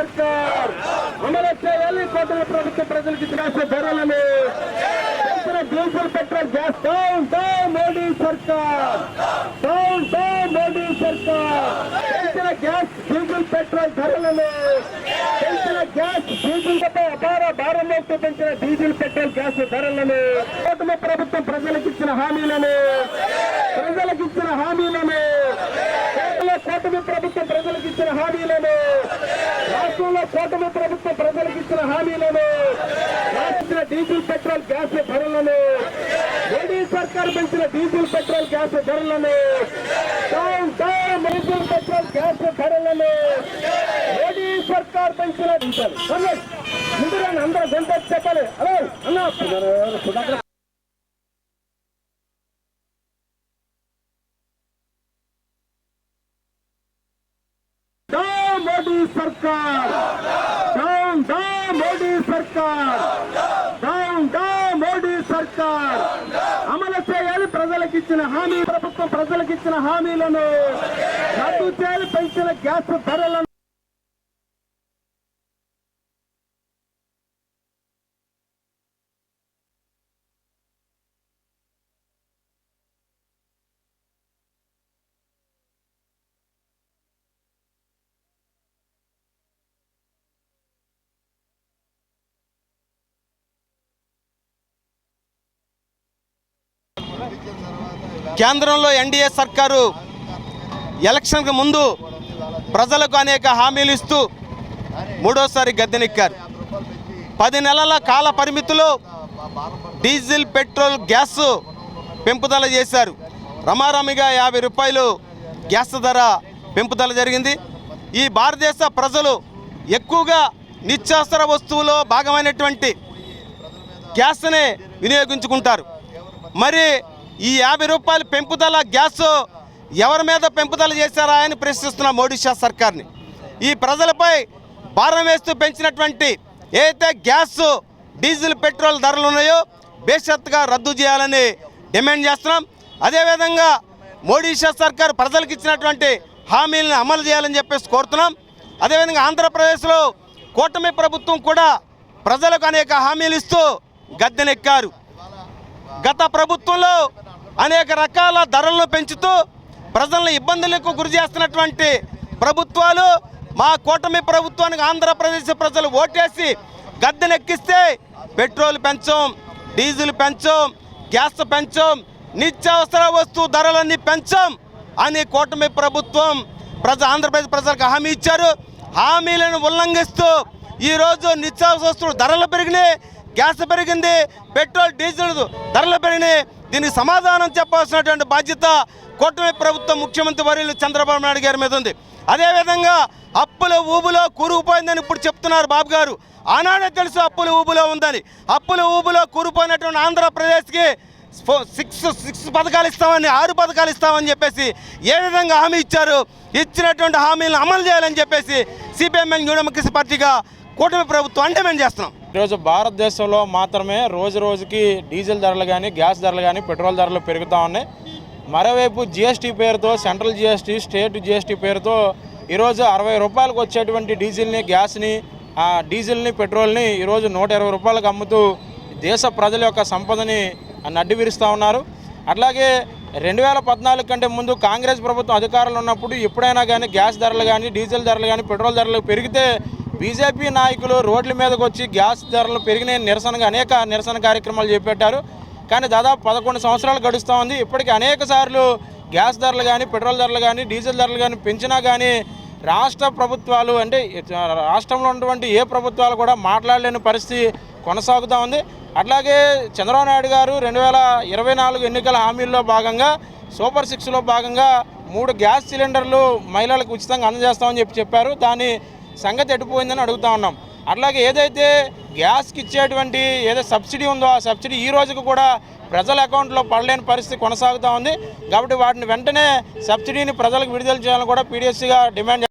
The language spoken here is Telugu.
సర్కార్ అమలు చేయాలి కూటమి ప్రభుత్వం ప్రజలకు ఇచ్చిన ధరలను పెంచిన diesel petrol gas. Down down Modi సర్కార్. డౌన్ డౌన్ మోడీ సర్కార్. పెంచిన గ్యాస్ డీజిల్ పెట్రోల్ ధరలను పెంచిన గ్యాస్ డీజిల్ పై అపార భారంలోకి పెంచిన డీజిల్ పెట్రోల్ గ్యాస్ ధరలను కూటమి ప్రభుత్వం ప్రజలకు ఇచ్చిన హామీలను ప్రజలకు ఇచ్చిన హామీలను కేరళ కూటమి ప్రభుత్వం ప్రజలకు ఇచ్చిన హామీలను కూటమి ప్రభుత్వం ప్రజలకు ఇచ్చిన హామీలను రాసిన డీజిల్ పెట్రోల్ గ్యాస్ ధరలను మోడీ సర్కార్ పెంచిన డీజిల్ పెట్రోల్ గ్యాస్ ధరలను డీజిల్ పెట్రోల్ గ్యాస్ ధరలను మోడీ సర్కార్ పెంచిన డీజిల్. ముందుగా అందరూ గంట చెప్పాలి. అదే అన్న. సుధాకర్ మోడీ సర్కార్. డౌన్ డా మోడీ సర్కార్. డౌన్ డా మోడీ సర్కార్. అమలు చేయాలి ప్రజలకు ఇచ్చిన హామీ ప్రభుత్వం ప్రజలకు ఇచ్చిన హామీలను రద్దు చేయాలి పెంచిన గ్యాస్ ధరలను కేంద్రంలో ఎన్డీఏ సర్కారు ఎలక్షన్కు ముందు ప్రజలకు అనేక హామీలు ఇస్తూ మూడోసారి గద్దెనెక్కారు పది నెలల కాల పరిమితిలో డీజిల్ పెట్రోల్ గ్యాస్ పెంపుదల చేశారు. రమారమిగా యాభై రూపాయలు గ్యాస్ ధర పెంపుదల జరిగింది. ఈ భారతదేశ ప్రజలు ఎక్కువగా నిత్యావసర వస్తువులో భాగమైనటువంటి గ్యాస్ని వినియోగించుకుంటారు. మరి ఈ యాభై రూపాయల పెంపుదల గ్యాస్ ఎవరి మీద పెంపుదల చేశారా అని ప్రశ్నిస్తున్న మోడీ షా సర్కార్ని. ఈ ప్రజలపై భారం వేస్తూ పెంచినటువంటి ఏదైతే గ్యాస్ డీజిల్ పెట్రోల్ ధరలు ఉన్నాయో బేషరత్తుగా రద్దు చేయాలని డిమాండ్ చేస్తున్నాం. అదేవిధంగా మోడీ షా సర్కార్ ప్రజలకు ఇచ్చినటువంటి హామీలను అమలు చేయాలని చెప్పేసి కోరుతున్నాం. అదేవిధంగా ఆంధ్రప్రదేశ్లో కూటమి ప్రభుత్వం కూడా ప్రజలకు అనేక హామీలు ఇస్తూ గద్దెనెక్కారు. గత ప్రభుత్వంలో అనేక రకాల ధరలను పెంచుతూ ప్రజలను ఇబ్బందులకు గురి చేస్తున్నటువంటి ప్రభుత్వాలు మా కూటమి ప్రభుత్వానికి ఆంధ్రప్రదేశ్ ప్రజలు ఓటేసి గద్దెనెక్కిస్తే పెట్రోల్ పెంచం డీజిల్ పెంచం గ్యాస్ పెంచం నిత్యావసర వస్తువు ధరలన్నీ పెంచం అని కూటమి ప్రభుత్వం ప్రజ ఆంధ్రప్రదేశ్ ప్రజలకు హామీ ఇచ్చారు. హామీలను ఉల్లంఘిస్తూ ఈరోజు నిత్యావసర వస్తువులు ధరలు పెరిగినాయి గ్యాస్ పెరిగింది పెట్రోల్ డీజిల్ ధరలు పెరిగినాయి. దీనికి సమాధానం చెప్పాల్సినటువంటి బాధ్యత కూటమి ప్రభుత్వం ముఖ్యమంత్రి వర్యులు చంద్రబాబు నాయుడు గారి మీద ఉంది. అదేవిధంగా అప్పుల ఊబులో కూరుకుపోయిందని ఇప్పుడు చెప్తున్నారు బాబు గారు. ఆనాడే తెలుసు అప్పుల ఊబులో ఉందని. అప్పుల ఊబులో కూరుకుపోయినటువంటి ఆంధ్రప్రదేశ్కి సిక్స్ సిక్స్ పథకాలు ఇస్తామని ఆరు పథకాలు ఇస్తామని చెప్పేసి ఏ విధంగా హామీ ఇచ్చారు? ఇచ్చినటువంటి హామీలను అమలు చేయాలని చెప్పేసి సిపిఎంఎల్ న్యూడెమోక్రసీ పార్టీగా కూటమి ప్రభుత్వం డిమాండ్ చేస్తున్నాం. ఈరోజు భారతదేశంలో మాత్రమే రోజు రోజుకి డీజిల్ ధరలు కానీ గ్యాస్ ధరలు కానీ పెట్రోల్ ధరలు పెరుగుతూ ఉన్నాయి. మరోవైపు జిఎస్టీ పేరుతో సెంట్రల్ జిఎస్టీ స్టేట్ జిఎస్టీ పేరుతో ఈరోజు అరవై రూపాయలకు వచ్చేటువంటి డీజిల్ని గ్యాస్ని డీజిల్ని పెట్రోల్ని ఈరోజు నూట ఇరవై రూపాయలకు అమ్ముతూ దేశ ప్రజల యొక్క సంపదని నడ్డి విరుస్తూ ఉన్నారు. అట్లాగే రెండు వేల పద్నాలుగు కంటే ముందు కాంగ్రెస్ ప్రభుత్వం అధికారంలో ఉన్నప్పుడు ఎప్పుడైనా కానీ గ్యాస్ ధరలు కానీ డీజిల్ ధరలు కానీ పెట్రోల్ ధరలు పెరిగితే బీజేపీ నాయకులు రోడ్ల మీదకి వచ్చి గ్యాస్ ధరలు పెరిగిన నిరసనగా అనేక నిరసన కార్యక్రమాలు చేపట్టారు. కానీ దాదాపు పదకొండు సంవత్సరాలు గడుస్తూ ఉంది. ఇప్పటికీ అనేక సార్లు గ్యాస్ ధరలు కానీ పెట్రోల్ ధరలు కానీ డీజిల్ ధరలు కానీ పెంచినా కానీ రాష్ట్ర ప్రభుత్వాలు అంటే రాష్ట్రంలో ఉన్నటువంటి ఏ ప్రభుత్వాలు కూడా మాట్లాడలేని పరిస్థితి కొనసాగుతూ ఉంది. అట్లాగే చంద్రబాబు నాయుడు గారు రెండు వేల ఇరవై నాలుగు ఎన్నికల హామీల్లో భాగంగా సూపర్ సిక్స్లో భాగంగా మూడు గ్యాస్ సిలిండర్లు మహిళలకు ఉచితంగా అందజేస్తామని చెప్పి చెప్పారు. దాన్ని సంగతి ఎడిపోయిందని అడుగుతా ఉన్నాం. అట్లాగే ఏదైతే గ్యాస్కి ఇచ్చేటువంటి ఏదో సబ్సిడీ ఉందో ఆ సబ్సిడీ ఈ రోజుకు కూడా ప్రజల అకౌంట్లో పడలేని పరిస్థితి కొనసాగుతూ ఉంది. కాబట్టి వాటిని వెంటనే సబ్సిడీని ప్రజలకు విడుదల చేయాలని కూడా పీడిఎస్సీగా డిమాండ్